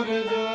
সূর্য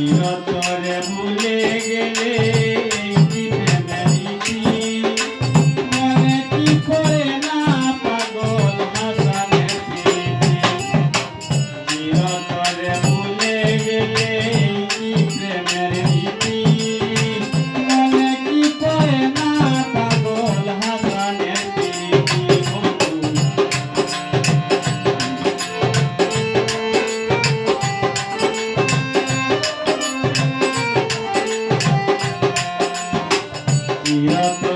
চিরতরে ভুলে গেলে Yeah.